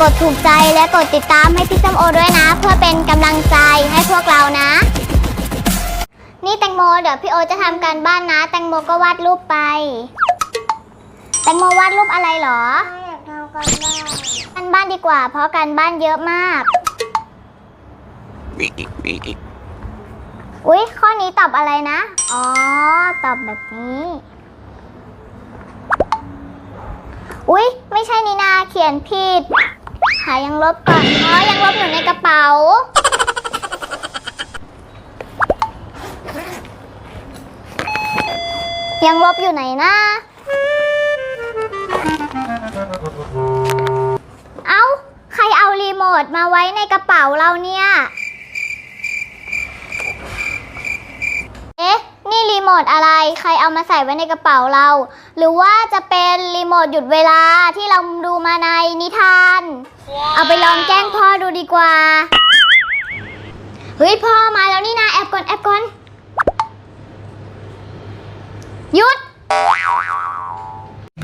กดถูกใจและกดติดตามให้พี่ส้มโอด้วยนะ เพื่อเป็นกำลังใจให้พวกเรานะ นี่แตงโมเดี๋ยวพี่โอจะทำการบ้านนะ แตงโมก็วาดรูปไป แตงโมวาดรูปอะไรเหรออยากทำกันบ้านการบ้านดีกว่า เพราะการบ้านเยอะมาก อุ๊ย ข้อนี้ตอบอะไรนะ อ๋อ ตอบแบบนี้อุ๊ย ไม่ใช่นีนาเขียนผิด ยังลบก่อนอ๋อยังลบอยู่ในกระเป๋า ยังลบอยู่ไหนนะเอ้า ใครเอารีโมทมาไว้ในกระเป๋าเราเนี่ย เอ๊ะ นี่รีโม ทอะไร ใครเอามาใส่ไว้ในกระเป๋าเรา หรือว่าจะเป็นรีโมทหยุดเวลาที่เราดูมาในนิทาน เอาไปลองแกล้งพ่อดูดีกว่า เฮ้ยพ่อมาแล้วนี่นะแอบก่อนแอบก่อน หยุด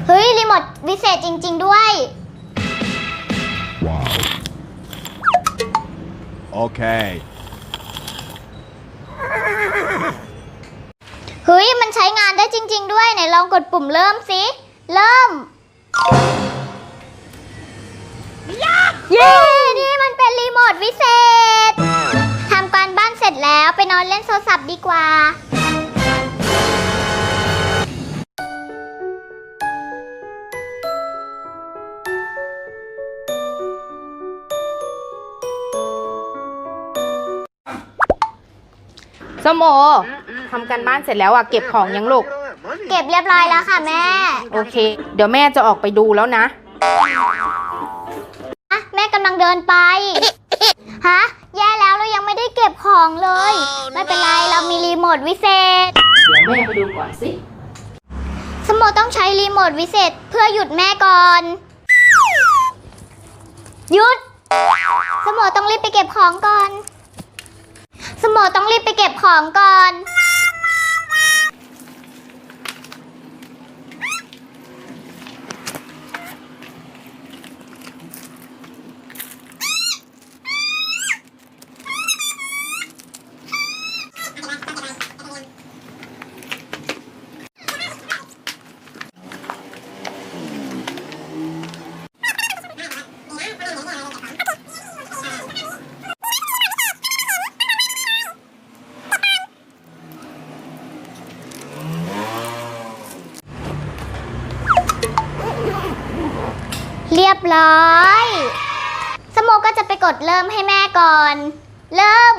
เฮ้ยรีโมทวิเศษจริง ๆ ด้วย Wow. Okay. เฮ้ย มันใช้งานได้จริง ๆ ด้วย ไหนลองกดปุ่มเริ่มสิ เริ่ม เย้ นี่มันเป็นรีโมทวิเศษ ทำการบ้านเสร็จแล้วไปนอนเล่นโทรศัพท์ดีกว่าส้มโอ ทำการบ้านเสร็จแล้วอะเก็บของยังลูก เก็บเรียบร้อยแล้วค่ะแม่ โอเค เดี๋ยวแม่จะออกไปดูแล้วนะอะแม่กำลังเดินไป ฮะ แย่แล้วเรายังไม่ได้เก็บของเลย ไม่เป็นไรเรามีรีโมทวิเศษ เดี๋ยวแม่ไปดูก่อนสิสมโมต้องใช้รีโมทวิเศษเพื่อหยุดแม่ก่อน หยุดสมโมต้องรีบไปเก็บของก่อนสมโมต้องรีบไปเก็บของก่อน บร้อย สโมก็จะไปกดเริ่มให้แม่ก่อน เริ่ม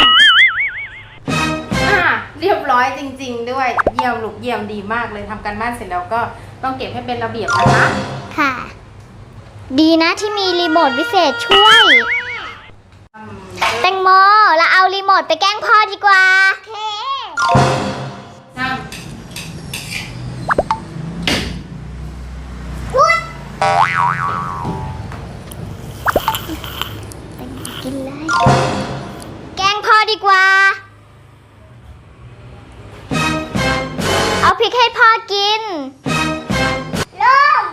อ่าเรียบร้อยจริง ๆ ด้วย เยี่ยมลูกเยี่ยมดีมากเลยทำการบ้านเสร็จแล้วก็ต้องเก็บให้เป็นระเบียบนะคะ ค่ะ ดีนะที่มีรีโมทวิเศษช่วยอืมแตงโมเราเอารีโมทไปแกล้งพ่อดีกว่าห้า กินเลย แกงพ่อดีกว่า เอาพริกให้พ่อกินเริ่ม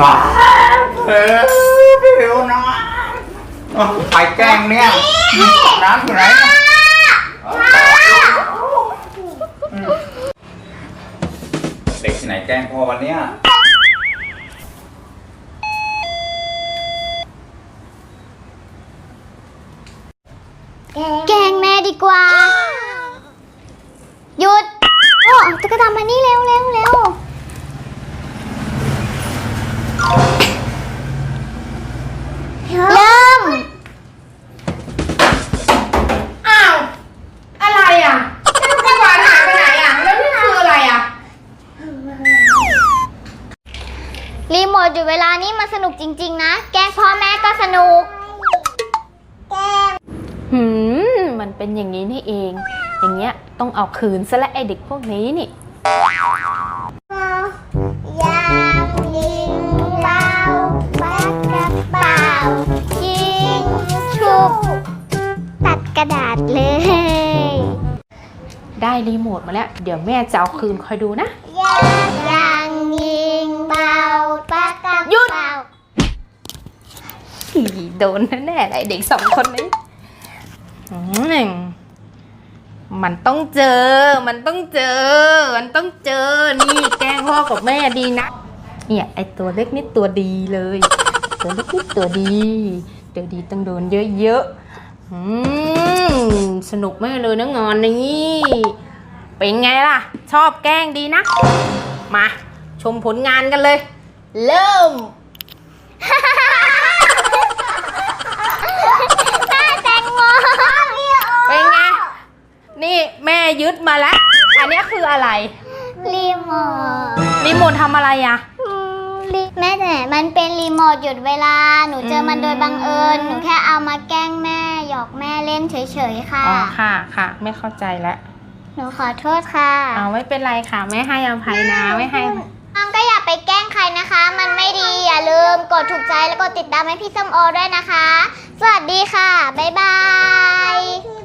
มาเออผิวน้ำไปแกล้งเนี่ยน้ำอยู่ไหนเด็ก ที่ไหนแกล้งพ่อวันเนี้ย แกล้งแม่ดีกว่า หยุด โอ้จะกระทำมานี่เร็วเร็วเร็ว เริ่ม อ้าว อะไรอะลูกกระบาดหายไปไหนอะ แล้วนี่คืออะไรอะ รีโมทอยู่เวลานี้มันสนุก จริง ๆ นะ แกล้งพ่อแม่ก็สนุก หืม มันเป็นอย่างนี้นี่เอง อย่างเงี้ยต้องเอาคืนซะและไอเด็กพวกนี้นี่ ยาวยิงเบาปักกระเป๋ายิงชุบตัดกระดาษเลย ได้รีโมทมาแล้ว เดี๋ยวแม่จะเอาคืนคอยดูนะยังยังยิงเบาปากกระ หยุด เป๋า อี โดนแน่ๆเลยเด็กสองคนนี้มมันต้องเจอ มันต้องเจอ มันต้องเจอ นี่แกล้งพ่อกับแม่ดีนะ เนี่ยไอตัวเล็กนิดตัวดีเลย ตัวเล็กนิดตัวดี ตัวดีต้องโดนเยอะๆอืมสนุกมากเลยนะงอนนี่เป็นไงล่ะ ชอบแกล้งดีนะ มาชมผลงานกันเลย เริ่ม แม่แตงโม เป็นไง นี่แม่ยึดมาแล้ว อันเนี้ยคืออะไร รีโมท รีโมททำอะไรอะอืมรีแม่แต่มันเป็นรีโมทหยุดเวลา หนูเจอมันโดยบังเอิญ หนูแค่เอามาแกล้งแม่ หยอกแม่เล่นเฉยๆค่ะ อ๋อค่ะค่ะ ไม่เข้าใจแล้วหนูขอโทษค่ะเอาไม่เป็นไรค่ะ ไม่ให้อภัยนะไม่ให้ น้องก็อย่าไปแกล้งใครนะคะ มันไม่ดีอย่าลืมกดถูกใจแล้วกดติดตามให้พี่ส้มโอด้วยนะคะ สวัสดีค่ะ บ๊ายบาย